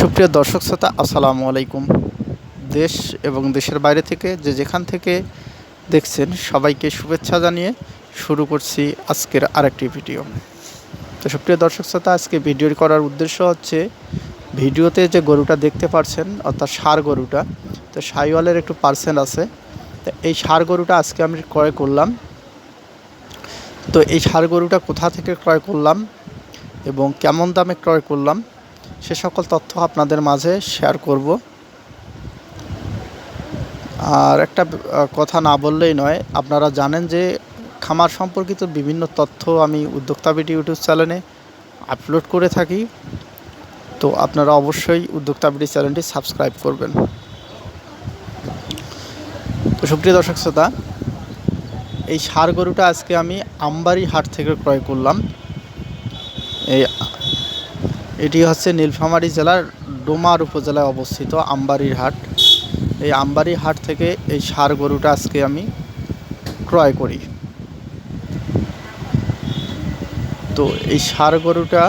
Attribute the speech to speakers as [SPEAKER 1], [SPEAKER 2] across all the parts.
[SPEAKER 1] সুপ্রিয় দর্শক শ্রোতা, আসসালামু আলাইকুম। দেশ এবং দেশের বাইরে থেকে যে যেখান থেকে দেখছেন সবাইকে শুভেচ্ছা জানিয়ে শুরু করছি আজকের আরেকটি ভিডিও। তো সুপ্রিয় দর্শক শ্রোতা, আজকে ভিডিও করার উদ্দেশ্য হচ্ছে, ভিডিওতে যে গরুটা দেখতে পাচ্ছেন অর্থাৎ সার গরুটা, তো সাইওয়ালের একটু পার্সেন্ট আছে। তো এই সার গরুটা আজকে আমি ক্রয় করলাম। তো এই সার গরুটা কোথা থেকে ক্রয় করলাম এবং কেমন দামে ক্রয় করলাম সে সকল তথ্য আপনাদের মাঝে শেয়ার করব। আর একটা কথা না বললেই নয়, আপনারা জানেন যে খামার সম্পর্কিত বিভিন্ন তথ্য আমি উদ্যোক্তা বিটি ইউটিউব চ্যানেলে আপলোড করে থাকি। তো আপনারা অবশ্যই উদ্যোক্তা বিটি চ্যানেলটি সাবস্ক্রাইব করবেন। তো সুপ্রিয় দর্শক শ্রোতা, এই সার গরুটা আজকে আমি আমবাড়ি হাট থেকে ক্রয় করলাম। এই এটি হচ্ছে নীলফামারী জেলার ডোমার উপজেলায় অবস্থিত আমবাড়ির হাট এই আমবাড়ি হাট থেকে এই ষাঁড় গরুটা আজকে আমি ক্রয় করি। তো এই ষাঁড় গরুটা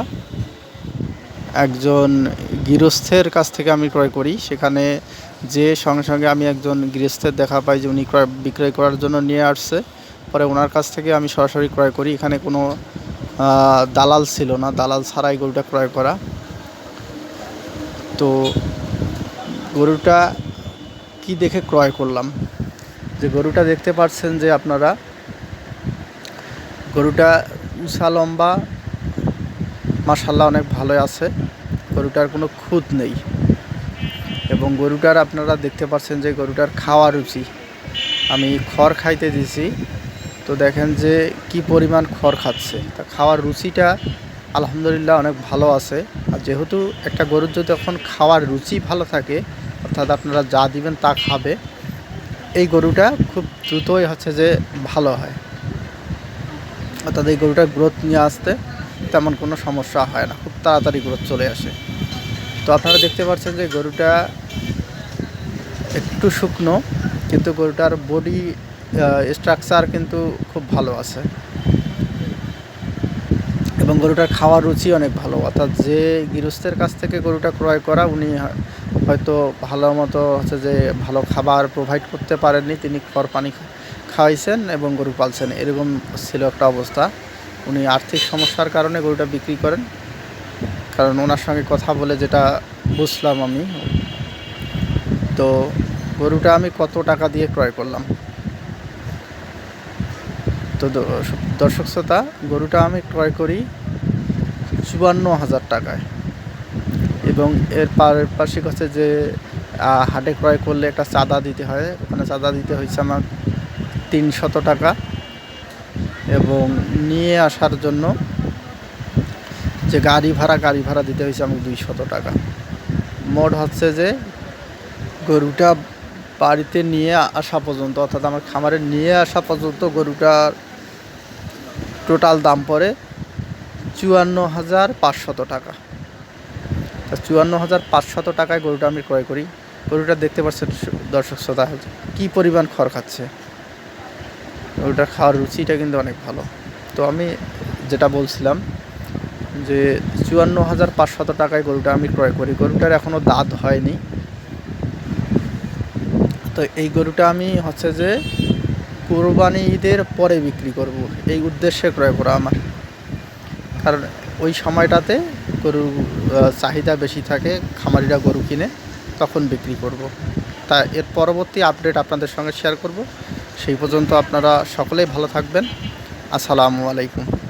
[SPEAKER 1] একজন গৃহস্থের কাছ থেকে আমি ক্রয় করি। সেখানে যে সঙ্গে সঙ্গে আমি একজন গৃহস্থের দেখা পাই যে উনি ক্রয় বিক্রয় করার জন্য নিয়ে আসছে। পরে ওনার কাছ থেকে আমি সরাসরি ক্রয় করি। এখানে কোনো দালাল ছিল না। দালাল ছাড়াই গরুটা ক্রয় করা। তো গরুটা কি দেখে ক্রয় করলাম? যে গরুটা দেখতে পাচ্ছেন যে আপনারা, গরুটা উষা লম্বা মাসাল্লাহ অনেক ভালো আছে, গরুটার কোনো খুঁত নেই এবং গরুটার আপনারা দেখতে পাচ্ছেন যে গরুটার খাওয়া রুচি। আমি খড় খাইতে দিছি, তো দেখেন যে কি পরিমাণ খড় খাচ্ছে। তা খাওয়ার রুচিটা আলহামদুলিল্লাহ অনেক ভালো আছে। আর যেহেতু একটা গরুর যদি এখন খাওয়ার রুচি ভালো থাকে, অর্থাৎ আপনারা যা দিবেন তা খাবে, এই গরুটা খুব দ্রুতই হচ্ছে যে ভালো হয়। অর্থাৎ এই গরুটার গ্রোথ নিয়ে আসতে তেমন কোনো সমস্যা হয় না, খুব তাড়াতাড়ি গ্রোথ চলে আসে। তো আপনারা দেখতে পাচ্ছেন যে গরুটা একটু শুকনো, কিন্তু গরুটার বডি স্ট্রাকচার কিন্তু খুব ভালো আছে। এবং গরুটার খাওয়ার রুচি অনেক ভালো। অর্থাৎ যে গৃহস্থের কাছ থেকে গরুটা ক্রয় করা, উনি হয়- হয়তো ভালো মতো হচ্ছে যে ভালো খাবার প্রোভাইড করতে পারেননি, তিনি খড় পানি খাওয়াইছেন এবং গরু পালছেন। এরকম ছিল একটা অবস্থা। উনি আর্থিক সমস্যার কারণে গরুটা বিক্রি করেন। কারণ ওনার সঙ্গে কথা বলে যেটা বুঝলাম আমি। তো গরুটা আমি কত টাকা দিয়ে ক্রয় করলাম? তো দর্শক শ্রোতা, গরুটা আমি ক্রয় করি চুয়ান্ন হাজার টাকায়। এবং এর পারিপার্শ্বিক হচ্ছে যে হাটে ক্রয় করলে একটা চাঁদা দিতে হয়। ওখানে চাঁদা দিতে হয়েছে আমার তিনশত টাকা। এবং নিয়ে আসার জন্য যে গাড়ি ভাড়া গাড়ি ভাড়া দিতে হয়েছে আমাকে দুইশত টাকা। মোট হচ্ছে যে, গরুটা বাড়িতে নিয়ে আসা পর্যন্ত, অর্থাৎ আমার খামারে নিয়ে আসা পর্যন্ত গরুটার টোটাল দাম পড়ে চুয়ান্ন হাজার পাঁচশত টাকা। তা চুয়ান্ন হাজার পাঁচশত টাকায় গরুটা আমি ক্রয় করি। গরুটা দেখতে পাচ্ছেন দর্শক শ্রোতা, কী পরিমাণ খড় খাচ্ছে। গরুটার খাওয়ার রুচিটা কিন্তু অনেক ভালো। তো আমি যেটা বলছিলাম যে চুয়ান্ন হাজার পাঁচশত টাকায় গরুটা আমি ক্রয় করি। গরুটার এখনও দাঁত হয়নি। তো এই গরুটা আমি হচ্ছে যে কোরবানি ঈদের পরে বিক্রি করব। এই উদ্দেশ্যে ক্রয় করা আমার। কারণ ওই সময়টাতে গরু চাহিদা বেশি থাকে, খামারিরা গরু কিনে তখন বিক্রি করব। তা এর পরবর্তী আপডেট আপনাদের সঙ্গে শেয়ার করব। সেই পর্যন্ত আপনারা সকলেই ভালো থাকবেন। আসসালামু আলাইকুম।